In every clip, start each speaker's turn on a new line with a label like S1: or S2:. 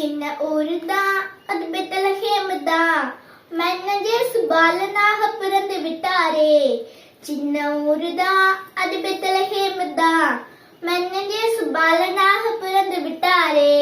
S1: சின்ன ஊரு தான் அது பெத்தலஹேம் தான் மன்னன் பாலனாக பிறந்து விட்டாரே சின்ன ஊரு தான் அது பெத்தலஹேம் தான் மன்னன் பாலனாக பிறந்து விட்டாரே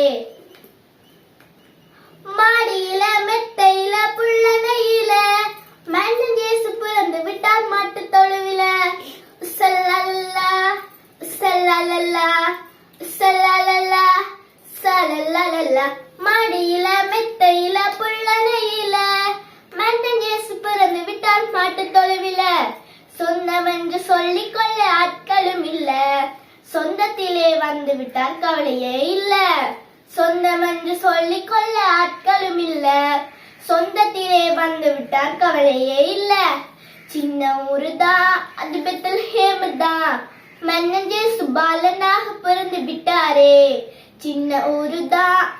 S1: சல்லல்லா மாடியில மெத்தையில புள்ளனையில மன்னன் ஜேசு பிறந்து விட்டார் மாட்டு தொழுவில. சொந்தம் என்று சொல்லிக் கொள்ள ஆட்களும் இல்ல. சொந்தத்திலே வந்து விட்டால் கவலையே இல்ல. சொந்தம் என்று சொல்லிக் கொள்ள ஆட்களும் இல்ல. சொந்தத்திலே வந்து விட்டால் கவலையே இல்ல. சின்ன ஊருதான் அது பெத்தல் ஹேமதான் மன்னன் ஜேசு பாலனாக பிறந்து விட்டாரே. சின்ன ஊருதான் அது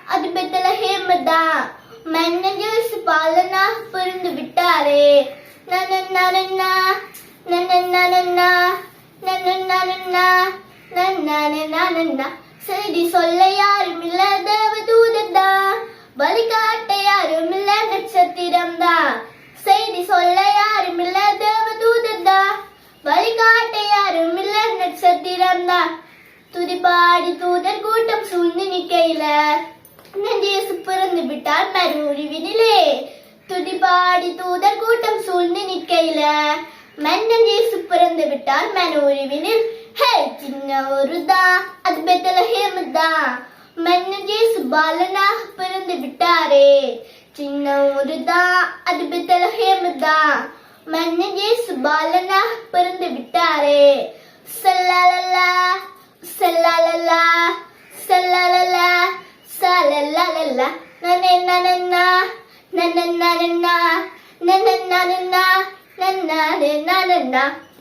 S1: மன்னன் பாலனா பாலனாக பிறந்து விட்டாரே. நன்னா நன்னா நன்னா செய்தி சொல்ல யாரும் இல்ல தேவதூதா வழிகாட்ட யாரும் இல்ல நட்சத்திரம் தான் செய்தி சொல்ல யாரும் இல்ல தேவதூதா வழிகாட்ட யாரும் இல்ல நட்சத்திரம் தான் துதிப்பாடி தூதர் கூட்டம் வந்து விட்டார் மறுவினிலே துதிபாடி தூதர் கூட்டம் சூழ்ந்து நிற்கையில. மன்னன் இயேசு பிறந்து விட்டார் மனோரிவினில் ஹே சின்ன ஒரு தான் அது பெத்தலஹேம் தான் மன்னன் இயேசு பாலனாக பிறந்து விட்டாரே. சின்ன ஒரு தான் அது பெத்தலஹேம் தான் மன்னன் இயேசு பாலன் பிறந்து விட்டாரே சல்லல்லா சல்லல்லா சல்லல்லா சல்லல்லா நனே நனன்னா நனன்னா நன்னா நனன்னா நன்னா நன்னா நன்னா